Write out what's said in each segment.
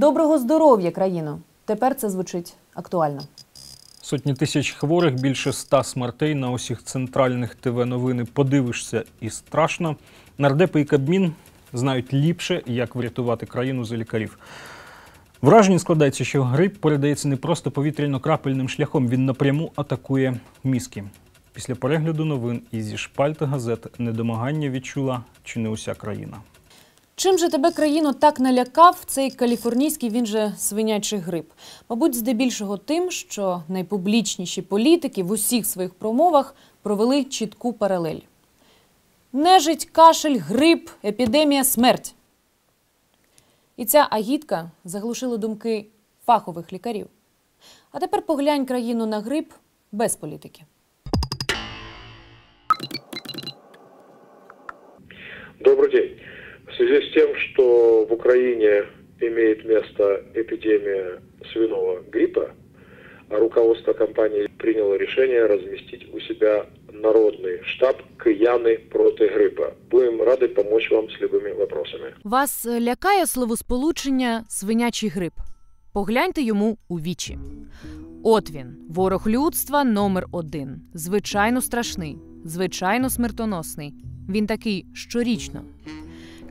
Доброго здоров'я, країно! Тепер це звучить актуально. Сотні тисяч хворих, більше ста смертей на усіх центральних ТВ новини. Подивишся і страшно. Нардепи і Кабмін знають ліпше, як врятувати країну за лікарів. Враження складається, що грип передається не просто повітряно-крапельним шляхом, він напряму атакує мізки. Після перегляду новин і зі шпальт газет недомагання відчула чи не уся країна. Чим же тебе країно так налякав цей каліфорнійський він же свинячий грип? Мабуть, здебільшого тим, що найпублічніші політики в усіх своїх промовах провели чітку паралель. Нежить, кашель, грип, епідемія, смерть. І ця агітка заглушила думки фахових лікарів. А тепер поглянь країну на грип без політики. Добрый день В связи с тем, что в Украине имеет место эпидемия свиного гриппа, а руководство компании приняло решение разместить у себя народный штаб «Кияны против гриппа». Будем рады помочь вам с любыми вопросами. Вас е, лякає словосполучення свинячий грип. Погляньте йому у вічі. От він, ворог людства номер один. Звичайно страшний, звичайно смертоносний. Він такий щорічно.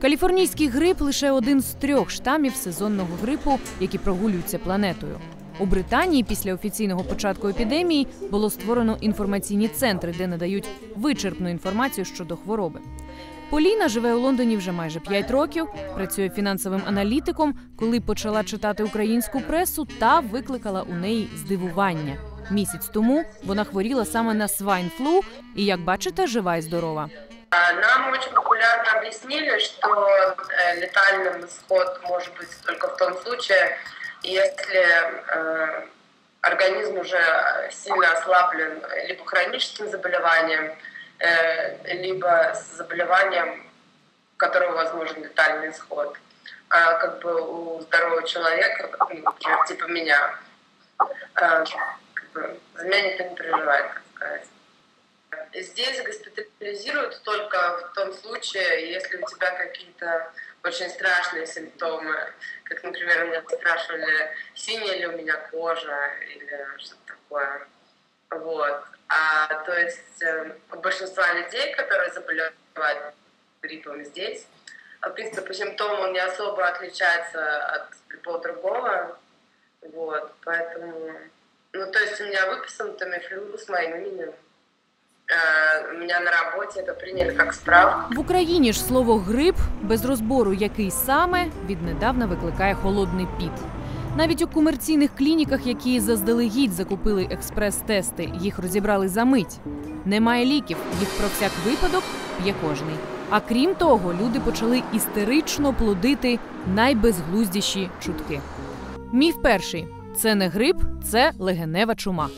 Каліфорнійський грип лише один з трьох штамів сезонного грипу, які прогулюються планетою. У Британії після офіційного початку епідемії було створено інформаційні центри, де надають вичерпну інформацію щодо хвороби. Поліна живе у Лондоні вже майже 5 років, працює фінансовим аналітиком. Коли почала читати українську пресу, та викликала у неї здивування. Місяць тому вона хворіла саме на свайн-флу і, як бачите, жива і здорова. Нам очень популярно объяснили, что э, летальным исход может быть только в том случае, если э, организм уже сильно ослаблен либо хроническим заболеванием, э, либо с заболеванием, у которого возможен летальный исход. А как бы у здорового человека, типа меня, как бы, за меня никто не переживает, так сказать. Здесь госпитализируют только в том случае, если у тебя какие-то очень страшные симптомы, как, например, меня спрашивали, синяя ли у меня кожа или что-то такое. Вот. А то есть э, у большинства людей, которые заболевают гриппом здесь, в принципе, по симптомам он не особо отличается от любого другого. Вот. Поэтому, ну, то есть у меня выписан Тамифлю с моим именем. Меня на работе это приняли как справку. В Україні ж слово грип без розбору, який саме віднедавна викликає холодний піт. Навіть у комерційних клініках, які заздалегідь закупили експрес-тести, їх розібрали за мить. Немає ліків, їх про всяк випадок п'є кожний. А крім того, люди почали істерично плодити найбезглуздіші чутки. Міф перший: це не грип, це легенева чума.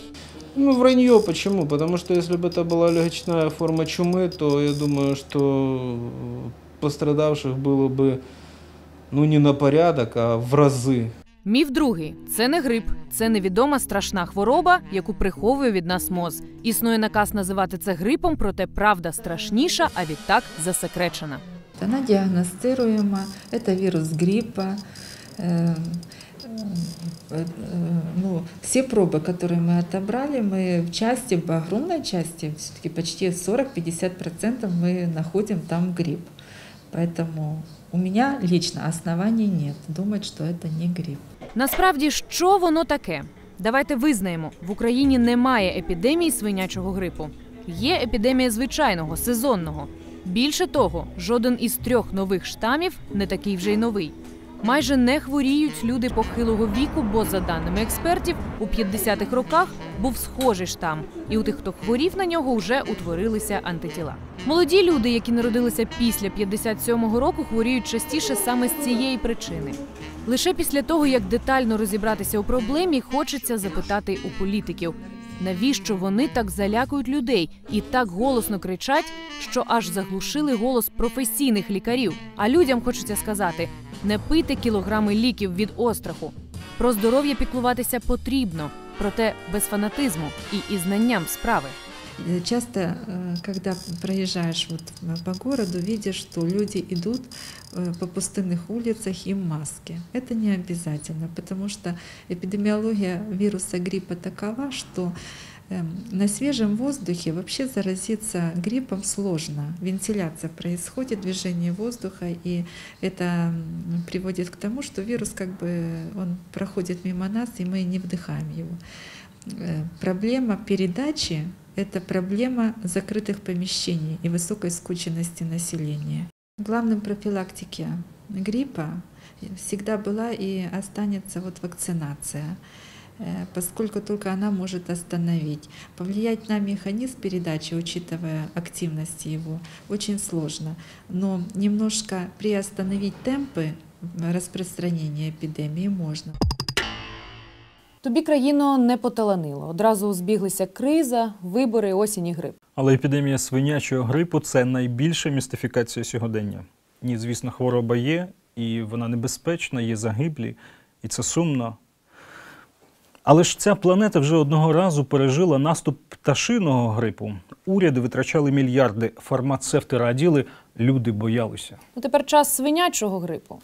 Ну, вранье почему? Потому что если бы это была легочная форма чумы, то я думаю, что пострадавших было бы, ну, не на порядок, а в разы. Міф другий це не грип, це невідома страшна хвороба, яку приховує від нас моз. Існує наказ називати це грипом, проте правда страшніша, а відтак засекречена. Она диагностируема, это вирус гриппа. Э, э, Ну, все пробы, которые мы отобрали, мы в части, в огромной части, все-таки почти 40-50% мы находим там грипп. Поэтому у меня лично оснований нет думать, что это не грипп. Насправді, що воно таке? Давайте визнаємо: в Україні немає епідемії свинячого грипу. Є епідемія звичайного, сезонного. Більше того, жоден із трьох нових штамів не такий вже й новий. Майже не хворіють люди похилого віку, бо, за даними експертів, у 50-х роках був схожий штам, і у тих, хто хворів на нього, вже утворилися антитіла. Молоді люди, які народилися після 57-го року, хворіють частіше саме з цієї причини. Лише після того, як детально розібратися у проблемі, хочеться запитати у політиків, навіщо вони так залякують людей і так голосно кричать, що аж заглушили голос професійних лікарів. А людям хочеться сказати: не пийте кілограми ліків від остраху. Про здоров'я піклуватися потрібно, проте без фанатизму і із знанням справи. Э, Часто, э, когда проезжаешь вот по городу, видишь, что люди идут э, по пустынных улицах и в маске. Это не обязательно, потому что эпидемиология вируса гриппа такова, что эм, на свежем воздухе вообще заразиться гриппом сложно. Вентиляция происходит, движение воздуха, и это приводит к тому, что вирус как бы он проходит мимо нас, и мы не вдыхаем его. Проблема передачи – это проблема закрытых помещений и высокой скученности населения. Главным профилактики гриппа всегда была и останется вот вакцинация, э, поскольку только она может остановить. Повлиять на механизм передачи, учитывая активность его, очень сложно. Но немножко приостановить темпы распространения эпидемии можно. Тобі країно не поталанило. Одразу збіглися криза, вибори, осінь і грип. Але епідемія свинячого грипу це найбільша містифікація сьогодення. Ні, звісно, хвороба є, і вона небезпечна, є загиблі, і це сумно. Але ж ця планета вже одного разу пережила наступ пташиного грипу. Уряди витрачали мільярди, фармацевти раділи, люди боялися. Ну тепер час свинячого грипу.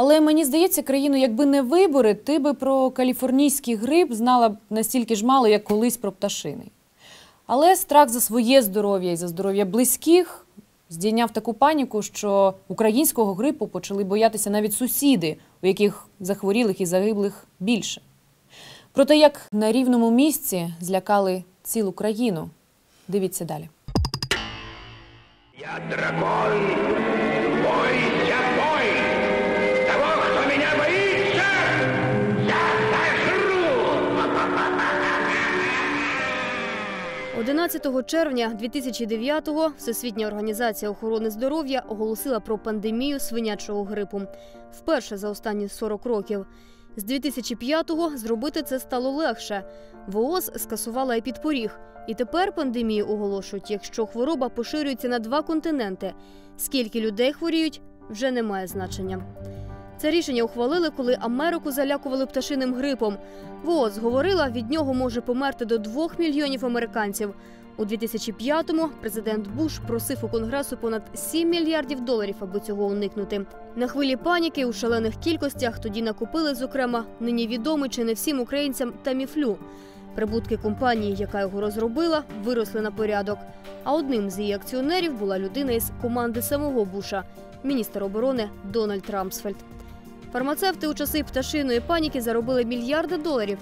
Але мені здається, країну, якби не вибори, ти би про каліфорнійський грип знала б настільки ж мало, як колись про пташиний. Але страх за своє здоров'я і за здоров'я близьких здійняв таку паніку, що українського грипу почали боятися навіть сусіди, у яких захворілих і загиблих більше. Про те, як на рівному місці злякали цілу країну. Дивіться далі. Я дракон, 11 червня 2009-го Всесвітня організація охорони здоров'я оголосила про пандемію свинячого грипу. Вперше за останні 40 років. З 2005-го зробити це стало легше. ВООЗ скасувала епідпоріг. І тепер пандемію оголошують, якщо хвороба поширюється на два континенти. Скільки людей хворіють, вже не має значення. Це рішення ухвалили, коли Америку залякували пташиним грипом. ВООЗ говорила, від нього може померти до 2 мільйонів американців. У 2005-му президент Буш просив у конгресу понад 7 мільярдів доларів, аби цього уникнути. На хвилі паніки у шалених кількостях тоді накупили, зокрема, нині відомий чи не всім українцям таміфлю. Прибутки компанії, яка його розробила, виросли на порядок. А одним з її акціонерів була людина із команди самого Буша, міністр оборони Дональд Рамсфельд. Фармацевти у часи пташиної паніки заробили мільярди доларів.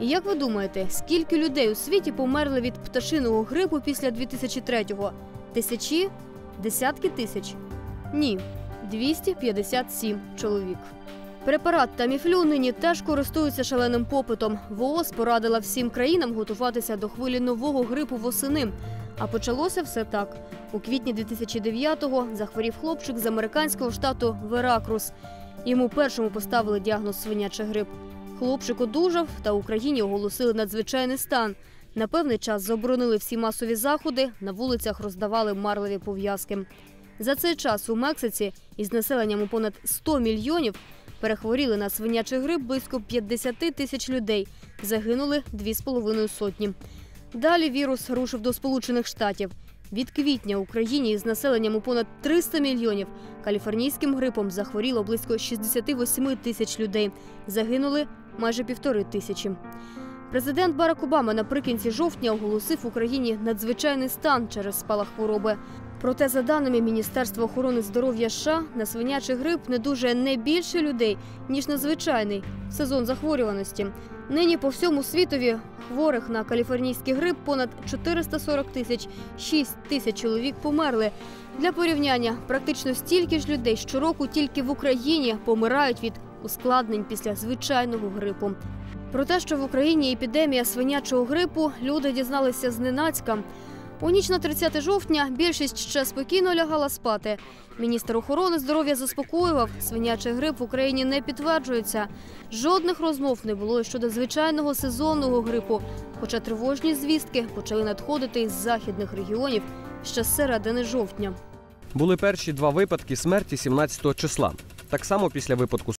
І як ви думаєте, скільки людей у світі померли від пташиного грипу після 2003-го? Тисячі? Десятки тисяч? Ні, 257 чоловік. Препарат Таміфлю нині теж користується шаленим попитом. ВООЗ порадила всім країнам готуватися до хвилі нового грипу восени. А почалося все так. У квітні 2009-го захворів хлопчик з американського штату Веракрус. Йому першому поставили діагноз свинячий грип. Хлопчик одужав, та Україні оголосили надзвичайний стан. На певний час заборонили всі масові заходи, на вулицях роздавали марливі пов'язки. За цей час у Мексиці із населенням у понад 100 мільйонів перехворіли на свинячий грип близько 50 тисяч людей. Загинули 2,5 сотні. Далі вірус рушив до Сполучених Штатів. Від квітня Україні із населенням у понад 300 мільйонів каліфорнійським грипом захворіло близько 68 тисяч людей. Загинули майже півтори тисячі. Президент Барак Обама наприкінці жовтня оголосив Україні надзвичайний стан через спалах хвороби. Проте, за даними Міністерства охорони здоров'я США, на свинячий грип не дуже не більше людей, ніж на звичайний сезон захворюваності. Нині по всьому світові хворих на каліфорнійський грип понад 440 тисяч, 6 тисяч чоловік померли. Для порівняння, практично стільки ж людей щороку тільки в Україні помирають від ускладнень після звичайного грипу. Про те, що в Україні епідемія свинячого грипу, люди дізналися зненацька. У ніч на 30 жовтня більшість ще спокійно лягала спати. Міністр охорони здоров'я заспокоював, свинячий грип в Україні не підтверджується. Жодних розмов не було щодо звичайного сезонного грипу. Хоча тривожні звістки почали надходити із західних регіонів ще з середини жовтня. Були перші два випадки смерті 17 числа. Так само після випадку